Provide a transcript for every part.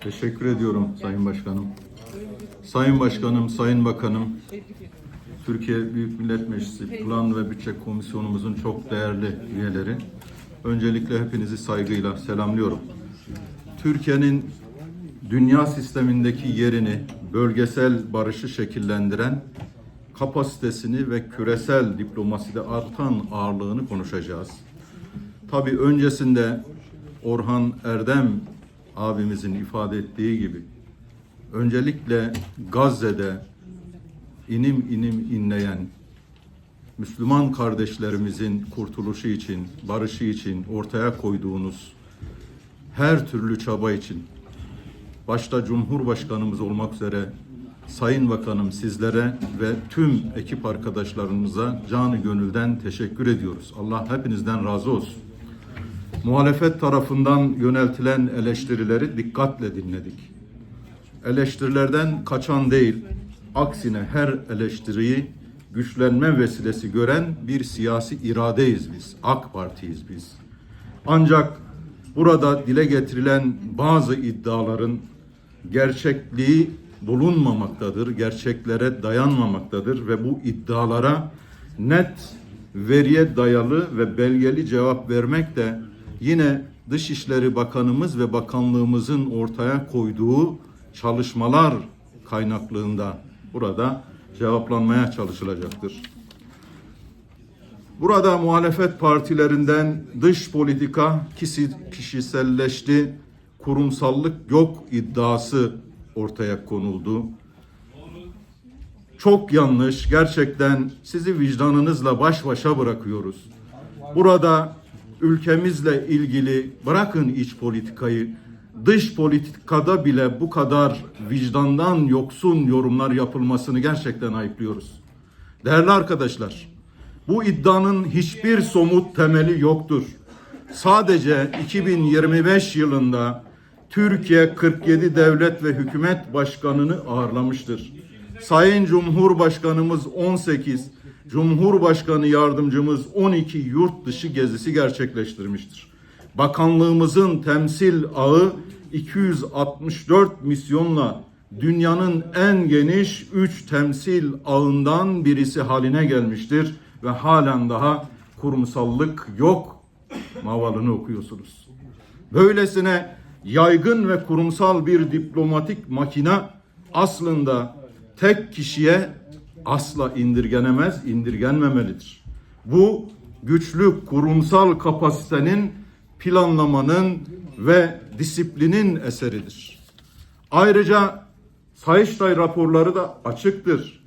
Teşekkür ediyorum Sayın Başkanım. Sayın Başkanım, Sayın Bakanım, Türkiye Büyük Millet Meclisi Plan ve Bütçe Komisyonumuzun çok değerli üyeleri. Öncelikle hepinizi saygıyla selamlıyorum. Türkiye'nin dünya sistemindeki yerini, bölgesel barışı şekillendiren kapasitesini ve küresel diplomaside artan ağırlığını konuşacağız. Tabii öncesinde Orhan Erdem abimizin ifade ettiği gibi öncelikle Gazze'de inim inim inleyen Müslüman kardeşlerimizin kurtuluşu için, barışı için ortaya koyduğunuz her türlü çaba için başta Cumhurbaşkanımız olmak üzere Sayın Bakanım sizlere ve tüm ekip arkadaşlarımıza canı gönülden teşekkür ediyoruz. Allah hepinizden razı olsun. Muhalefet tarafından yöneltilen eleştirileri dikkatle dinledik. Eleştirilerden kaçan değil, aksine her eleştiriyi güçlenme vesilesi gören bir siyasi iradeyiz biz. AK Parti'yiz biz. Ancak burada dile getirilen bazı iddiaların gerçekliği bulunmamaktadır, gerçeklere dayanmamaktadır ve bu iddialara net veriye dayalı ve belgeli cevap vermek de yine Dışişleri Bakanımız ve bakanlığımızın ortaya koyduğu çalışmalar kaynaklığında burada cevaplanmaya çalışılacaktır. Burada muhalefet partilerinden dış politika kişi, kişiselleşti, kurumsallık yok iddiası ortaya konuldu. Çok yanlış, gerçekten sizi vicdanınızla baş başa bırakıyoruz. Burada ülkemizle ilgili bırakın iç politikayı, dış politikada bile bu kadar vicdandan yoksun yorumlar yapılmasını gerçekten ayıplıyoruz. Değerli arkadaşlar, bu iddianın hiçbir somut temeli yoktur. Sadece 2025 yılında Türkiye 47 devlet ve hükümet başkanını ağırlamıştır. Sayın Cumhurbaşkanımız 18, Cumhurbaşkanı yardımcımız 12 yurt dışı gezisi gerçekleştirmiştir. Bakanlığımızın temsil ağı 264 misyonla dünyanın en geniş 3 temsil ağından birisi haline gelmiştir ve halen daha kurumsallık yok mavalını okuyorsunuz. Böylesine yaygın ve kurumsal bir diplomatik makina aslında tek kişiye asla indirgenemez, indirgenmemelidir. Bu güçlü kurumsal kapasitenin planlamanın ve disiplinin eseridir. Ayrıca Sayıştay raporları da açıktır.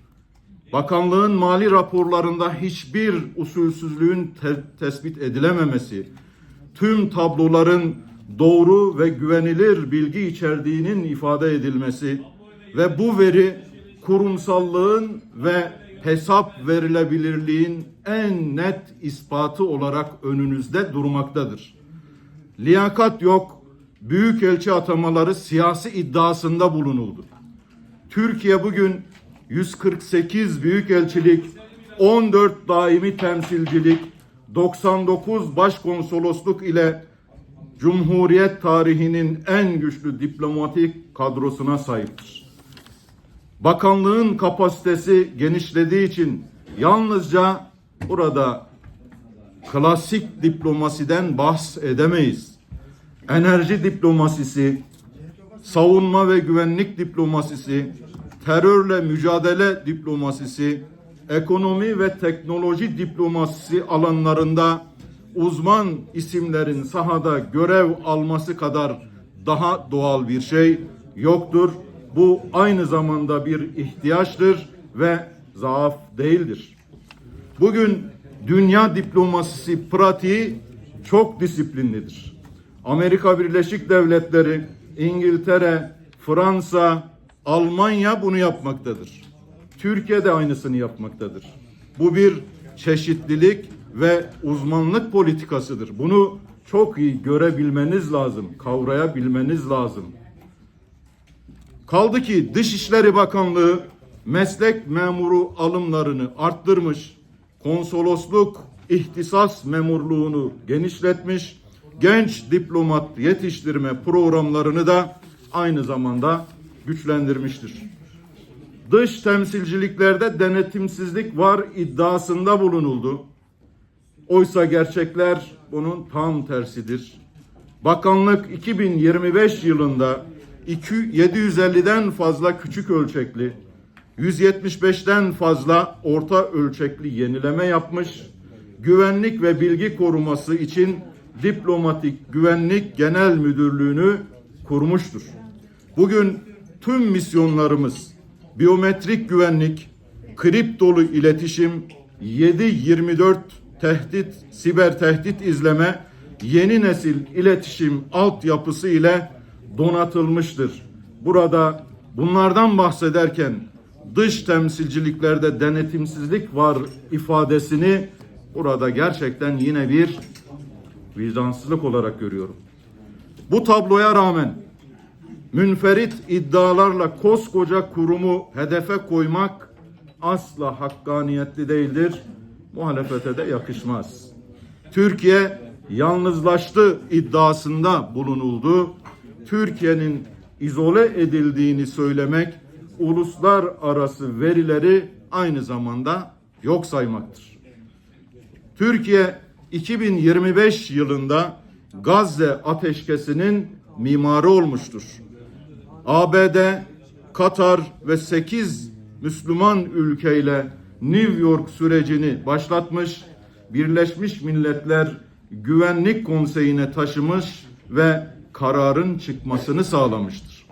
Bakanlığın mali raporlarında hiçbir usulsüzlüğün te- tespit edilememesi, tüm tabloların doğru ve güvenilir bilgi içerdiğinin ifade edilmesi ve bu veri kurumsallığın ve hesap verilebilirliğin en net ispatı olarak önünüzde durmaktadır. Liyakat yok, büyükelçi atamaları siyasi iddiasında bulunuldu. Türkiye bugün 148 büyükelçilik, 14 daimi temsilcilik, 99 başkonsolosluk ile Cumhuriyet tarihinin en güçlü diplomatik kadrosuna sahiptir. Bakanlığın kapasitesi genişlediği için yalnızca burada klasik diplomasiden bahs edemeyiz. Enerji diplomasisi, savunma ve güvenlik diplomasisi, terörle mücadele diplomasisi, ekonomi ve teknoloji diplomasisi alanlarında uzman isimlerin sahada görev alması kadar daha doğal bir şey yoktur. Bu aynı zamanda bir ihtiyaçtır ve zaaf değildir. Bugün dünya diplomasisi pratiği çok disiplinlidir. Amerika Birleşik Devletleri, İngiltere, Fransa, Almanya bunu yapmaktadır. Türkiye de aynısını yapmaktadır. Bu bir çeşitlilik ve uzmanlık politikasıdır. Bunu çok iyi görebilmeniz lazım, kavrayabilmeniz lazım. Kaldı ki Dışişleri Bakanlığı meslek memuru alımlarını arttırmış, konsolosluk ihtisas memurluğunu genişletmiş, genç diplomat yetiştirme programlarını da aynı zamanda güçlendirmiştir. Dış temsilciliklerde denetimsizlik var iddiasında bulunuldu. Oysa gerçekler bunun tam tersidir. Bakanlık 2025 yılında 2 750'den fazla küçük ölçekli, 175'ten fazla orta ölçekli yenileme yapmış, güvenlik ve bilgi koruması için Diplomatik Güvenlik Genel Müdürlüğü'nü kurmuştur. Bugün tüm misyonlarımız biyometrik güvenlik, kriptolu iletişim, 7-24 tehdit, siber tehdit izleme, yeni nesil iletişim altyapısı ile donatılmıştır. Burada bunlardan bahsederken dış temsilciliklerde denetimsizlik var ifadesini burada gerçekten yine bir vicdansızlık olarak görüyorum. Bu tabloya rağmen münferit iddialarla koskoca kurumu hedefe koymak asla hakkaniyetli değildir. Muhalefete de yakışmaz. Türkiye yalnızlaştı iddiasında bulunuldu. Türkiye'nin izole edildiğini söylemek uluslararası verileri aynı zamanda yok saymaktır. Türkiye 2025 yılında Gazze ateşkesinin mimarı olmuştur. ABD, Katar ve 8 Müslüman ülkeyle New York sürecini başlatmış, Birleşmiş Milletler Güvenlik Konseyi'ne taşımış ve kararın çıkmasını sağlamıştır.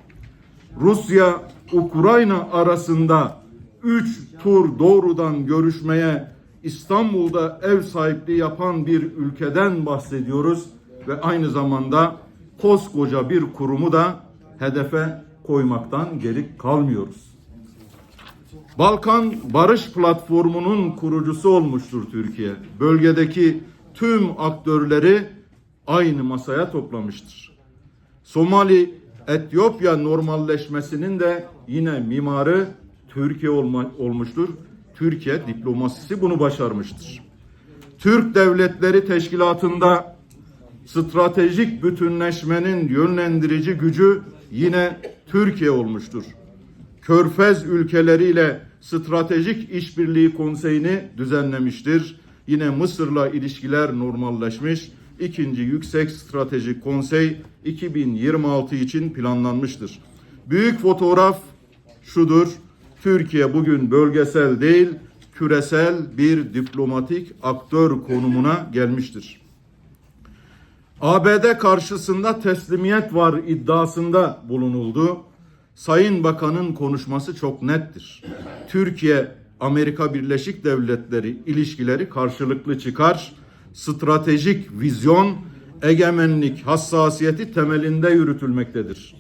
Rusya Ukrayna arasında 3 tur doğrudan görüşmeye İstanbul'da ev sahipliği yapan bir ülkeden bahsediyoruz ve aynı zamanda koskoca bir kurumu da hedefe koymaktan geri kalmıyoruz. Balkan Barış Platformu'nun kurucusu olmuştur Türkiye. Bölgedeki tüm aktörleri aynı masaya toplamıştır. Somali Etiyopya normalleşmesinin de yine mimarı Türkiye olma, olmuştur. Türkiye diplomasisi bunu başarmıştır. Türk Devletleri Teşkilatı'nda stratejik bütünleşmenin yönlendirici gücü yine Türkiye olmuştur. Körfez ülkeleriyle stratejik işbirliği konseyini düzenlemiştir. Yine Mısır'la ilişkiler normalleşmiş. İkinci Yüksek Stratejik Konsey 2026 için planlanmıştır. Büyük fotoğraf şudur. Türkiye bugün bölgesel değil, küresel bir diplomatik aktör konumuna gelmiştir. ABD karşısında teslimiyet var iddiasında bulunuldu. Sayın Bakan'ın konuşması çok nettir. Türkiye Amerika Birleşik Devletleri ilişkileri karşılıklı çıkar. Stratejik vizyon, egemenlik, hassasiyeti temelinde yürütülmektedir.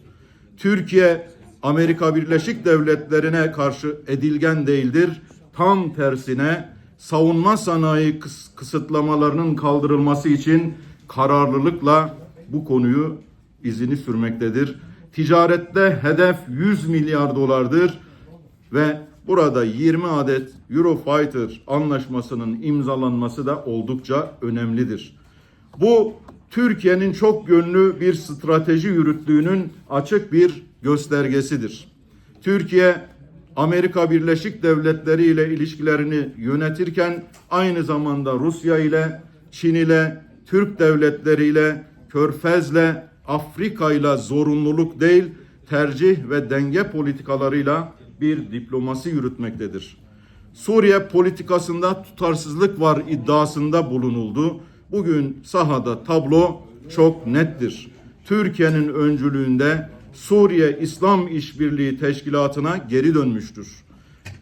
Türkiye Amerika Birleşik Devletleri'ne karşı edilgen değildir. Tam tersine savunma sanayi kıs- kısıtlamalarının kaldırılması için kararlılıkla bu konuyu izini sürmektedir. Ticarette hedef 100 milyar dolardır ve burada 20 adet Eurofighter anlaşmasının imzalanması da oldukça önemlidir. Bu Türkiye'nin çok yönlü bir strateji yürüttüğünün açık bir göstergesidir. Türkiye Amerika Birleşik Devletleri ile ilişkilerini yönetirken aynı zamanda Rusya ile, Çin ile, Türk devletleri ile, Körfez'le, Afrika ile zorunluluk değil, tercih ve denge politikalarıyla bir diplomasi yürütmektedir. Suriye politikasında tutarsızlık var iddiasında bulunuldu. Bugün sahada tablo çok nettir. Türkiye'nin öncülüğünde Suriye İslam İşbirliği Teşkilatı'na geri dönmüştür.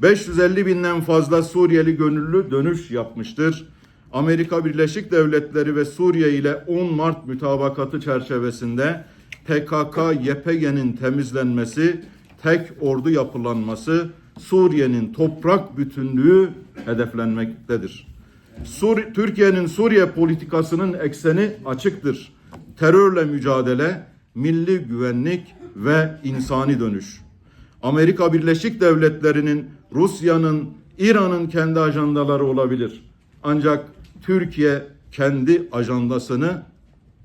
550 binden fazla Suriyeli gönüllü dönüş yapmıştır. Amerika Birleşik Devletleri ve Suriye ile 10 Mart mütabakatı çerçevesinde PKK-YPG'nin temizlenmesi, tek ordu yapılanması, Suriye'nin toprak bütünlüğü hedeflenmektedir. Sur Türkiye'nin Suriye politikasının ekseni açıktır. Terörle mücadele, milli güvenlik ve insani dönüş. Amerika Birleşik Devletleri'nin, Rusya'nın, İran'ın kendi ajandaları olabilir. Ancak Türkiye kendi ajandasını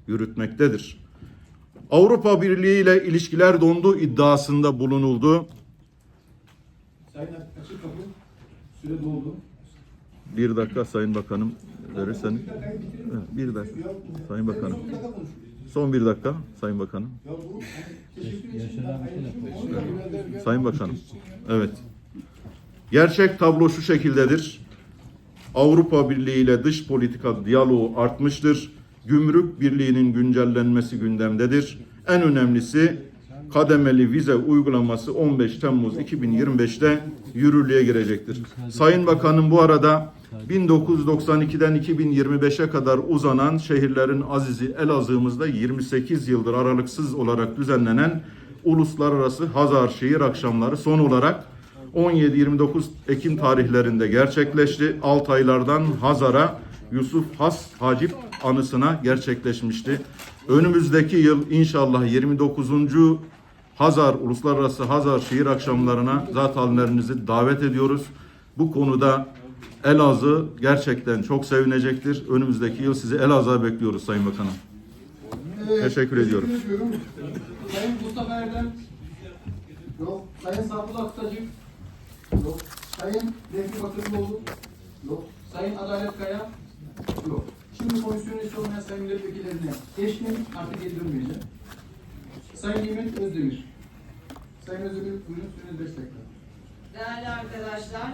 yürütmektedir. Avrupa Birliği ile ilişkiler dondu iddiasında bulunuldu. Sayın Açık Kapı, süre doldu. Bir dakika Sayın Bakanım verirsen. Bir dakika Sayın Bakanım. Son bir dakika Sayın Bakanım. Sayın Bakanım. Evet. Gerçek tablo şu şekildedir. Avrupa Birliği ile dış politika diyaloğu artmıştır. Gümrük Birliği'nin güncellenmesi gündemdedir. En önemlisi kademeli vize uygulaması 15 Temmuz 2025'te yürürlüğe girecektir. Sayın Bakanım bu arada 1992'den 2025'e kadar uzanan şehirlerin azizi Elazığ'ımızda 28 yıldır aralıksız olarak düzenlenen uluslararası Hazar Şehir Akşamları son olarak 17-29 Ekim tarihlerinde gerçekleşti. Altaylardan Hazar'a Yusuf Has Hacip anısına gerçekleşmişti. Önümüzdeki yıl inşallah 29. Hazar Uluslararası Hazar Şehir Akşamlarına zat hallerinizi davet ediyoruz. Bu konuda Elazığ gerçekten çok sevinecektir. Önümüzdeki yıl sizi Elazığ'a bekliyoruz Sayın Bakanım. Evet, Teşekkür ediyorum. ediyorum. Sayın Mustafa Erdem. Yok. Sayın Sadullah Kısacık. Yok. Sayın Refik Bakırlıoğlu. Yok. Sayın Adalet Kaya. Yok. Şimdi komisyon üyesi olmayan sayın milletvekillerine geçtim. Artık geri dönmeyeceğim. Sayın Nimet Özdemir. Sayın Özdemir buyurun süreniz 5 dakika. Değerli arkadaşlar,